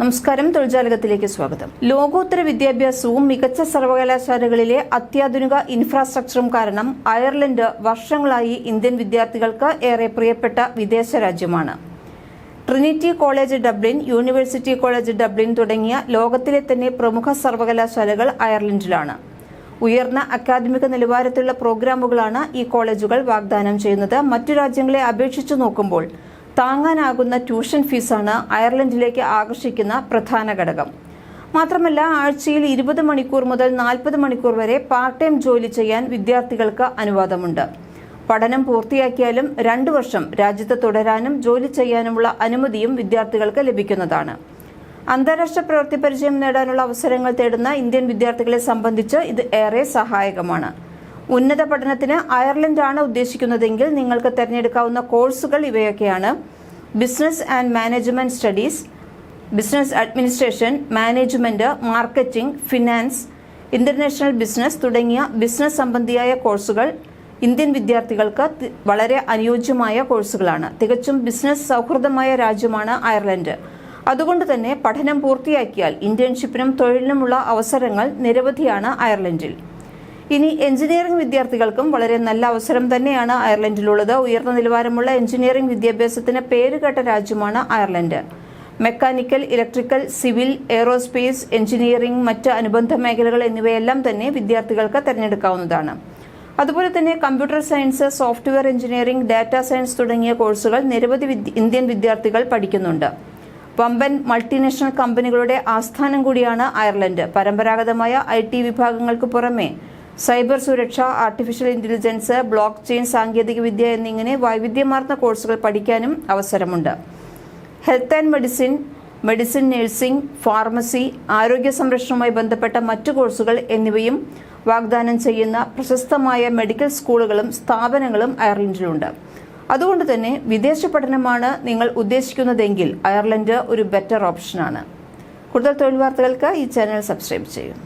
നമസ്കാരം തൊഴിൽജാലകത്തിലേക്ക് സ്വാഗതം. ലോകോത്തര വിദ്യാഭ്യാസവും മികച്ച സർവകലാശാലകളിലെ അത്യാധുനിക ഇൻഫ്രാസ്ട്രക്ചറും കാരണം അയർലൻഡ് വർഷങ്ങളായി ഇന്ത്യൻ വിദ്യാർത്ഥികൾക്ക് ഏറെ പ്രിയപ്പെട്ട വിദേശ രാജ്യമാണ്. Trinity College Dublin University College Dublin തുടങ്ങിയ ലോകത്തിലെ തന്നെ പ്രമുഖ സർവകലാശാലകൾ അയർലൻഡിലാണ്. ഉയർന്ന അക്കാദമിക നിലവാരത്തിലുള്ള പ്രോഗ്രാമുകളാണ് ഈ കോളേജുകൾ വാഗ്ദാനം ചെയ്യുന്നത്. മറ്റു രാജ്യങ്ങളെ അപേക്ഷിച്ചു നോക്കുമ്പോൾ താങ്ങാനാകുന്ന ട്യൂഷൻ ഫീസാണ് അയർലൻഡിലേക്ക് ആകർഷിക്കുന്ന പ്രധാന ഘടകം. മാത്രമല്ല ആഴ്ചയിൽ ഇരുപത് മണിക്കൂർ മുതൽ നാൽപ്പത് മണിക്കൂർ വരെ പാർട്ട് ടൈം ജോലി ചെയ്യാൻ വിദ്യാർത്ഥികൾക്ക് അനുവാദമുണ്ട്. പഠനം പൂർത്തിയാക്കിയാലും രണ്ടു വർഷം രാജ്യത്ത് തുടരാനും ജോലി ചെയ്യാനുമുള്ള അനുമതിയും വിദ്യാർത്ഥികൾക്ക് ലഭിക്കുന്നതാണ്. അന്താരാഷ്ട്ര പ്രവൃത്തി പരിചയം നേടാനുള്ള അവസരങ്ങൾ തേടുന്ന ഇന്ത്യൻ വിദ്യാർത്ഥികളെ സംബന്ധിച്ച് ഇത് ഏറെ സഹായകമാണ്. ഉന്നത പഠനത്തിന് അയർലൻഡാണ് ഉദ്ദേശിക്കുന്നതെങ്കിൽ നിങ്ങൾക്ക് തിരഞ്ഞെടുക്കാവുന്ന കോഴ്സുകൾ ഇവയൊക്കെയാണ്. Business and management studies business administration management marketing finance international business തുടങ്ങിയ ബിസിനസ് സംബന്ധിയായ കോഴ്സുകൾ ഇന്ത്യൻ വിദ്യാർത്ഥികൾക്ക് വളരെ അനുയോജ്യമായ കോഴ്സുകളാണ് തികച്ചും ബിസിനസ് സൗഹൃദമായ രാജ്യമാണ് അയർലൻഡ്. അതുകൊണ്ട് തന്നെ പഠനം പൂർത്തിയാക്കിയാൽ ഇന്റേൺഷിപ്പിനും തൊഴിലിനുമുള്ള അവസരങ്ങൾ നിരവധിയാണ് അയർലൻഡിൽ. ഇനി എഞ്ചിനീയറിംഗ് വിദ്യാർത്ഥികൾക്കും വളരെ നല്ല അവസരം തന്നെയാണ് അയർലൻഡിലുള്ളത്. ഉയർന്ന നിലവാരമുള്ള എഞ്ചിനീയറിംഗ് വിദ്യാഭ്യാസത്തിന് പേരുകേട്ട രാജ്യമാണ് Ireland. Mechanical electrical civil aerospace engineering മറ്റ് അനുബന്ധ മേഖലകൾ എന്നിവയെല്ലാം തന്നെ വിദ്യാർത്ഥികൾക്ക് തിരഞ്ഞെടുക്കാവുന്നതാണ്. അതുപോലെ തന്നെ computer science software engineering data science തുടങ്ങിയ കോഴ്സുകൾ നിരവധി ഇന്ത്യൻ വിദ്യാർത്ഥികൾ പഠിക്കുന്നുണ്ട്. വമ്പൻ മൾട്ടിനാഷണൽ കമ്പനികളുടെ ആസ്ഥാനം കൂടിയാണ് അയർലൻഡ്. പരമ്പരാഗതമായ ഐ വിഭാഗങ്ങൾക്ക് പുറമെ സൈബർ സുരക്ഷ ആർട്ടിഫിഷ്യൽ ഇന്റലിജൻസ് ബ്ലോക്ക് ചെയിൻ സാങ്കേതികവിദ്യ എന്നിങ്ങനെ വൈവിധ്യമാർന്ന കോഴ്സുകൾ പഠിക്കാനും അവസരമുണ്ട്. Health and medicine medicine nursing pharmacy ആരോഗ്യ സംരക്ഷണവുമായി ബന്ധപ്പെട്ട മറ്റു കോഴ്സുകൾ എന്നിവയും വാഗ്ദാനം ചെയ്യുന്ന പ്രശസ്തമായ മെഡിക്കൽ സ്കൂളുകളും സ്ഥാപനങ്ങളും അയർലൻഡിലുണ്ട്. അതുകൊണ്ട് തന്നെ വിദേശ പഠനമാണ് നിങ്ങൾ ഉദ്ദേശിക്കുന്നതെങ്കിൽ അയർലൻഡ് ഒരു ബെറ്റർ ഓപ്ഷനാണ് കൂടുതൽ തൊഴിൽ വാർത്തകൾക്ക് ഈ ചാനൽ സബ്സ്ക്രൈബ് ചെയ്യും.